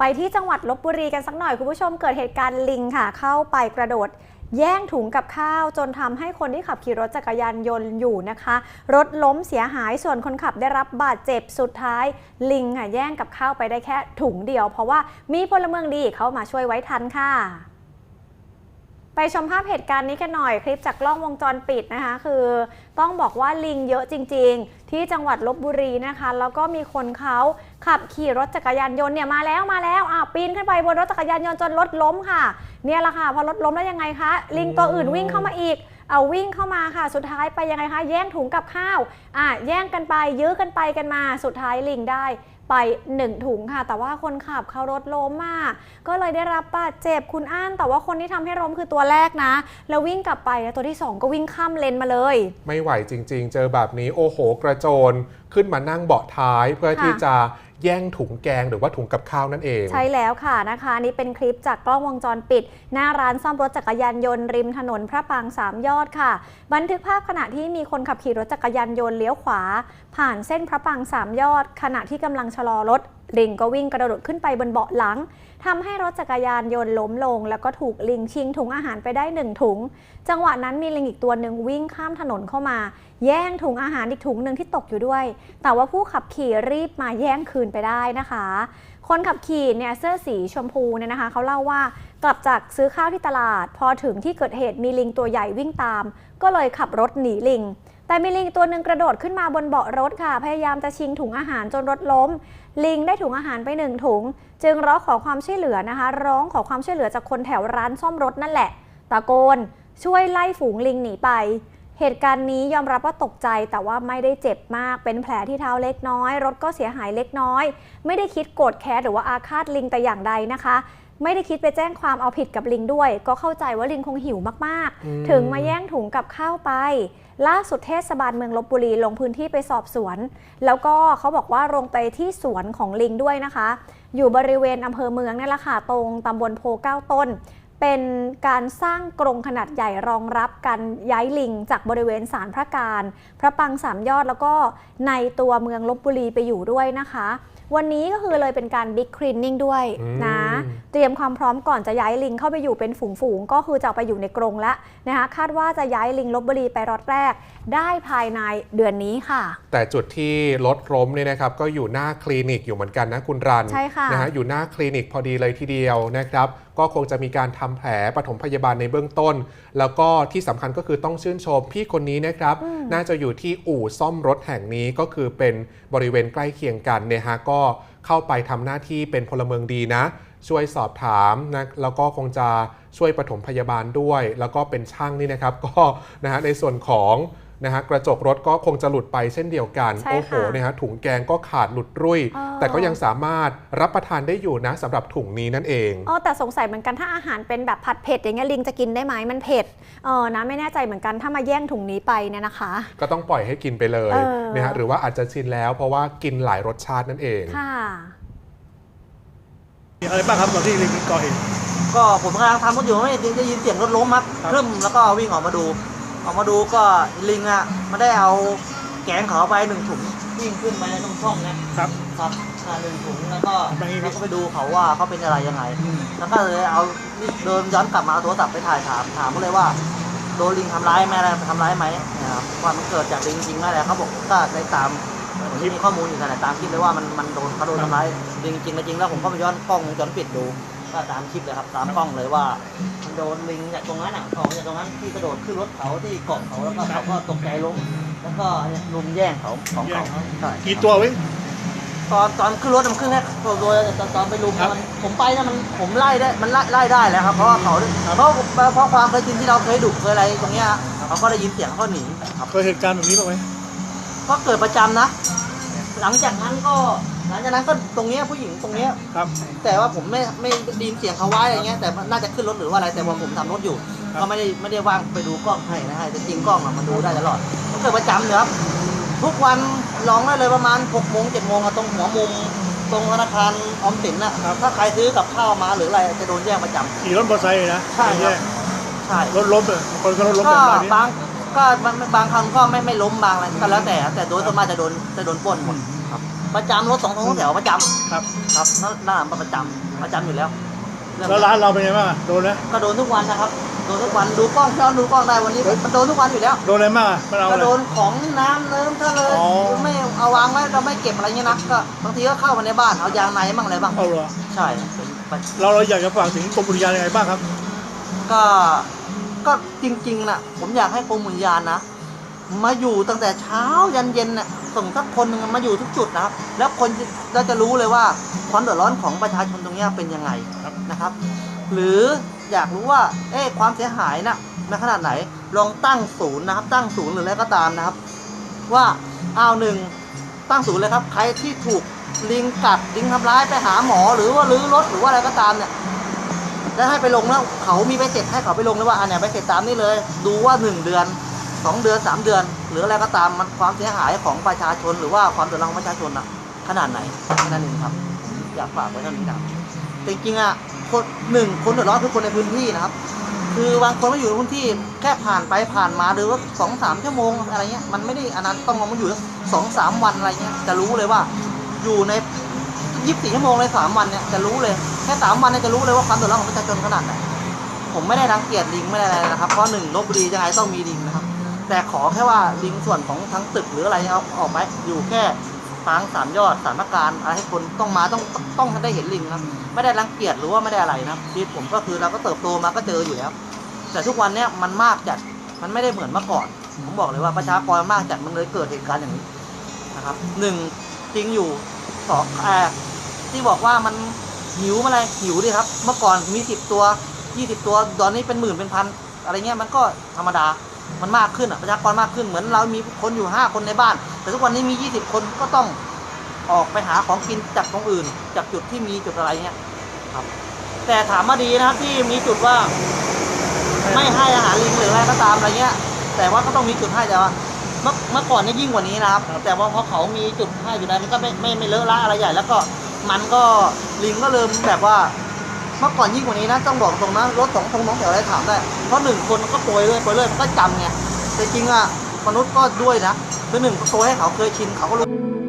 ไปที่จังหวัดลบบุรีกันสักหน่อย คุณผู้ชมเกิดเหตุการณ์ลิงค่ะ เข้าไปกระโดด แย่งถุงกับข้าว จนทำให้คนที่ขับขี่รถจักรยานยนต์อยู่นะคะ รถล้มเสียหายส่วนคนขับได้รับบาดเจ็บสุดท้าย ลิงค่ะแย่งกับข้าวไปได้แค่ถุงเดียว เพราะว่ามีพลเมืองดีเข้ามาช่วยไว้ทันค่ะไปชมภาพเหตุการณ์นี้กันหน่อยคลิปจากกล้องวงจรปิดนะคะ คือ ต้องบอกว่าลิงเยอะจริง ๆ ที่จังหวัดลบบุรีนะคะ แล้วก็มีคนเขาขับขี่รถจักรยานยนต์เนี่ยมาแล้วมาแล้วอะปีนขึ้นไปบนรถจักรยานยนต์จนรถล้มค่ะ เนี่ยแหละค่ะพอรถล้มแล้วยังไงคะลิงตัวอื่นวิ่งเข้ามาอีกเอาวิ่งเข้ามาค่ะ สุดท้ายไปยังไงคะแย่งถุงกับข้าวอะแย่งกันไปยื้อกันไปกันมาสุดท้ายลิงได้ ไปหนึ่งถุงค่ะ แต่ว่าคนขับเขารถล้มมากก็เลยได้รับบาดเจ็บคุณอ้าน แต่ว่าคนที่ทำให้ล้มคือตัวแรกนะ แล้ววิ่งกลับไปนะตัวที่สองก็วิ่งข้ามเลนมาเลย ไม่ไหวจริง ๆ เจอแบบนี้โอ้โหกระโจนขึ้นมานั่งเบาะท้ายเพื่อค่ะที่จะ แย่งถุงแกงหรือว่าถุงกับข้าวนั่นเอง ใช่แล้วค่ะนะคะนี่เป็นคลิปจากกล้องวงจรปิด หน้าร้านซ่อมรถจักรยานยนต์ริมถนนพระปางสามยอดค่ะ บันทึกภาพขณะที่มีคนขับขี่รถจักรยานยนต์เลี้ยวขวา ผ่านเส้นพระปางสามยอด ขณะที่กำลังชะลอรถลิงก็วิ่งกระโดดขึ้นไปบนเบาะหลังทำให้รถจักรยานยนต์ล้มลง แล้วก็ถูกลิงชิงถุงอาหารไปได้หนึ่งถุง จังหวะนั้นมีลิงอีกตัวหนึ่งวิ่งข้ามถนนเข้ามา แย่งถุงอาหารอีกถุงหนึ่งที่ตกอยู่ด้วย แต่ว่าผู้ขับขี่รีบมาแย่งคืนไปได้นะคะ คนขับขี่เนี่ยเสื้อสีชมพูเนี่ยนะคะเขาเล่าว่ากลับจากซื้อข้าวที่ตลาด พอถึงที่เกิดเหตุมีลิงตัวใหญ่วิ่งตาม ก็เลยขับรถหนีลิง แต่มีลิงตัวหนึ่งกระโดดขึ้นมาบนเบาะรถค่ะ พยายามจะชิงถุงอาหารจนรถล้ม ลิงได้ถุงอาหารไปหนึ่งถุง จึงร้องขอความช่วยเหลือนะคะ ร้องขอความช่วยเหลือจากคนแถวร้านซ่อมรถนั่นแหละ ตะโกน ช่วยไล่ฝูงลิงหนีไป เหตุการณ์นี้ยอมรับว่าตกใจแต่ว่าไม่ได้เจ็บมาก เป็นแผลที่เท้าเล็กน้อย รถก็เสียหายเล็กน้อย ไม่ได้คิดโกรธแค้นหรือว่าอาฆาตลิงแต่อย่างใดนะคะไม่ได้คิดไปแจ้งความเอาผิดกับลิงด้วย ก็เข้าใจว่าลิงคงหิวมากอืมๆถึงมาแย่งถุงกับข้าวไป ล่าสุดเทศบาลเมืองลบบุรีลงพื้นที่ไปสอบสวน แล้วก็เขาบอกว่าลงไปที่สวนของลิงด้วยนะคะ อยู่บริเวณอำเภอเมืองนี่แหละค่ะตรงตำบลโพเก้าต้น เป็นการสร้างกรงขนาดใหญ่รองรับการย้ายลิงจากบริเวณศาลพระการ พระปรางสามยอดแล้วก็ในตัวเมืองลบบุรีไปอยู่ด้วยนะคะ วันนี้ก็คือเลยเป็นการบิ๊กคลีนนิ่งด้วยอืมนะ เตรียมความพร้อมก่อนจะย้ายลิงเข้าไปอยู่เป็นฝูงๆ ก็คือจะเอาไปอยู่ในกรงแล้วนะคะคาดว่าจะย้ายลิงลบบุรีไปรอดแรก ได้ภายในเดือนนี้ค่ะ แต่จุดที่รถล้มเนี่ยนะครับก็อยู่หน้าคลินิกอยู่เหมือนกันนะคุณรันใช่ค่ะนะฮะอยู่หน้าคลินิกพอดีเลยทีเดียวนะครับก็คงจะมีการทำแผลปฐมพยาบาลในเบื้องต้น แล้วก็ที่สำคัญก็คือต้องชื่นชมพี่คนนี้นะครับ น่าจะอยู่ที่อู่ซ่อมรถแห่งนี้ก็คือเป็นบริเวณใกล้เคียงกันเนี่ยฮะก็เข้าไปทำหน้าที่เป็นพลเมืองดีนะ ช่วยสอบถามนะแล้วก็คงจะช่วยปฐมพยาบาลด้วย แล้วก็เป็นช่างนี่นะครับ ก็นะฮะในส่วนของ นะฮะกระจกรถก็คงจะหลุดไปเช่นเดียวกัน ใช่ค่ะโอ้โหนะฮะถุงแกงก็ขาดหลุดรุ่ยอ๋อแต่ก็ยังสามารถรับประทานได้อยู่นะสำหรับถุงนี้นั่นเอง อ๋อแต่สงสัยเหมือนกันถ้าอาหารเป็นแบบผัดเผ็ดอย่างเงี้ยลิงจะกินได้ไหมมันเผ็ดเออนะไม่แน่ใจเหมือนกันถ้ามาแย่งถุงนี้ไปเนี่ยนะคะ ก็ต้องปล่อยให้กินไปเลยเออ นะฮะหรือว่าอาจจะชินแล้วเพราะว่ากินหลายรสชาตินั่นเอง ค่ะ มีอะไรบ้างครับตอนที่ลิงก่อเหตุ ก็ผมกำลังทำรถอยู่ไม่ได้ยินเสียงรถล้มครับครับ ครึ่มแล้วก็วิ่งออกมาดู ออกมาดูก็ลิงอะมันได้เอาแกงเขาไปหนึ่งถุงวิ่งขึ้นไปในตรงช่องนะครับ ครับอ่าหนึ่งถุงแล้วก็ไปนี่แล้วก็ไปดูเขาว่าเขาเป็นอะไรยังไง อืมแล้วก็เลยเอาเดินย้อนกลับมาเอาโทรศัพท์ไปถ่ายถามถามเขาเลยว่าโดนลิงทำร้ายไหมอะไรทำร้ายไหมนะครับว่ามันเกิดจากลิงจริงไหมอะไรเขาบอกก็ในตามผมที่มีข้อมูลอยู่นั่นแหละตามคลิปเลยว่ามันมันโดนเขาโดนทำร้ายลิงจริงไม่จริงแล้วผมก็ไปย้อนกล้องวงจรปิดดู ก็ตามคลิปเลยครับตามกล้องเลยว่ามันโดนลิงจากตรงนั้นอะของจากตรงนั้นที่กระโดดขึ้นรถเขาที่เกาะเขาแล้วก็เขาก็ตกใจล้มแล้วก็เนี่ยลุมแย่งเขาของแย่เขางเขาใช่กี่ตัวเว้ยตอนตอนขึ้นรถมันขึ้นแค่ตัวตัวแต่ตอนตอนไปลุมครับมันผมไปนะมันผมไล่ได้มันไล่ไล่ได้แล้วครับเพราะว่าเขาเพราะเพราะความเคยชินที่เราเคยดุเคยอะไรตรงเนี้ยเขาก็ได้ยินเสียงเขาก็หนีครับเคยเหตุการณ์แบบนี้บ้างไหมก็เกิดประจำนะ หลังจากนั้นก็ หลังจากนั้นก็ตรงเนี้ยผู้หญิงตรงเนี้ย ครับ แต่ว่าผมไม่ไม่ได้ยินเสียงเขาไหว้อะไรเงี้ยแต่น่าจะขึ้นรถหรือว่าอะไรแต่ว่าผมทำรถอยู่ ครับ ก็ไม่ได้ไม่ได้ว่างไปดูกล้องให้นะฮะแต่จริงกล้องอะมันดูได้ตลอดก็เกิดประจำเลยครับทุกวันลองได้เลยประมาณ6โมง7โมงอะตรงหัวมุม ตรงธนาคารออมสินนะครับถ้าใครซื้อกับข้าวมาหรืออะไรจะโดนแย่งประจำ ขี่รถมอเตอร์ไซค์นะใช่ครับแย่ใช่รถล้มเลยบางคนก็รถล้มก็แบบนี้ บางก็บางบางครั้งก็ไม่ไม่ล้มบางอะไรก็แล้วแต่แต่โดยส่วนมากจะโดนจะโดนปล้นหมดครับ ประจำรถสองทงสองแถวประจำครับครับหน้าประจำประจำอยู่แล้วเรื่องแล้วร้านเราเป็นไงบ้างอะโดนนะก็โดนทุกวันนะครับโดนทุกวันดูกล้องย้อนดูกล้องได้วันนี้มันโดนทุกวันอยู่แล้ว โดนอะไรบ้างอะมันเอาก็อะไร โดนของน้ำเนิ้มถ้าเลยอ๋อ ไม่เอาวางไว้เราไม่เก็บอะไรเงี้ยนะก็บางทีก็เข้ามาในบ้านเอายางในบ้างอะไรบ้างเอาเหรอใช่เป็นประเราเราอยากจะฝากถึงกรมอุทยานยังไงบ้างครับก็ก็จริงๆนะผมอยากให้กรมอุทยานนะ มาอยู่ตั้งแต่เช้ายันเย็นน่ะส่งสักคนหนึ่งมาอยู่ทุกจุดนะครับ แล้วคนจะเราจะรู้เลยว่าความเดือดร้อนของประชาชนตรงเนี้ยเป็นยังไงครับนะครับ หรืออยากรู้ว่าเอ๊ะความเสียหายนะในขนาดไหนลองตั้งศูนย์นะครับ ตั้งศูนย์หรืออะไรก็ตามนะครับ ว่าเอาหนึ่งตั้งศูนย์เลยครับ ใครที่ถูกลิงกัดลิงทำร้ายไปหาหมอหรือว่ารื้อรถหรือว่าอะไรก็ตามเนี่ยแล้วให้ไปลงแล้วเขามีใบเสร็จให้เขาไปลงเลยว่าอันเนี้ยใบเสร็จตามนี้เลย ดูว่าหนึ่งเดือน สองเดือนสามเดือน หรืออะไรก็ตามมันความเสียหายของประชาชน หรือว่าความเดือดร้อนของประชาชนอะขนาดไหนนั่นเองครับ อยากฝากไว้เท่านี้นะจริงๆอะคนหนึ่งคนเดือดร้อนคือคนในพื้นที่นะครับ คือบางคนมาอยู่ในพื้นที่แค่ผ่านไปผ่านมาหรือว่าสองสามชั่วโมงอะไรเงี้ยมันไม่ได้อันนั้นต้องมาอยู่สองสามวันอะไรเงี้ยจะรู้เลยว่าอยู่ในยี่สิบสี่ชั่วโมงเลยสามวันเนี่ยจะรู้เลยแค่สามวันเนี่ยจะรู้เลยว่าความเดือดร้อนของประชาชนขนาดไหนผมไม่ได้รังเกียจลิงไม่ได้อะไรนะครับเพราะหนึ่งลบบุรียังไงต้องมีลิง แต่ขอแค่ว่าลิงส่วนของทั้งตึกหรืออะไรเอาออกไปอยู่แค่ปางสามยอดสามประการอะไรให้คนต้องมาต้องต้องได้เห็นลิงนะไม่ได้รังเกียจหรือว่าไม่ได้อะไรนะชีวิตผมก็คือเราก็เติบโตมาก็เจออยู่แล้ว แต่ทุกวันเนี้ยมันมากจัดมันไม่ได้เหมือนเมื่อก่อน ผมบอกเลยว่าประชากรมากจัดมันเลยเกิดเหตุการณ์อย่างนี้นะครับหนึ่งจริงอยู่สองแอบที่บอกว่ามันหิวอะไรหิวดิครับ เมื่อก่อนมีสิบตัวยี่สิบตัวตอนนี้เป็นหมื่นเป็นพันอะไรเงี้ยมันก็ธรรมดา มันมากขึ้นอะประชากรมากขึ้นเหมือนเรามีคนอยู่ห้าคนในบ้าน แต่ทุกวันนี้มียี่สิบคนก็ต้องออกไปหาของกินจากตรงอื่น จากจุดที่มีจุดอะไรเงี้ยครับ แต่ถามมาดีนะครับที่มีจุดว่า ไม่ให้อาหารลิงหรืออะไรก็ตามอะไรเงี้ย แต่ว่าก็ต้องมีจุดให้แต่ว่าเมื่อเมื่อก่อนเนี่ยยิ่งกว่านี้นะครับ แต่ว่าพอเขามีจุดให้อยู่แล้วมันก็ไม่ไม่ไม่เลอะละอะไรใหญ่ แล้วก็มันก็ลิงก็เริ่มแบบว่า เมื่อก่อนยิ่งกว่านี้นะต้องบอกตรงนะรถสองทงน้องแถวอะไรถามได้ เพราะหนึ่งคนก็โปรยเลยโปรยเลยมันก็จำไงแต่จริงอะมนุษย์ก็ด้วยนะคือหนึ่งก็โปรยให้เขาเคยชินเขาก็รู้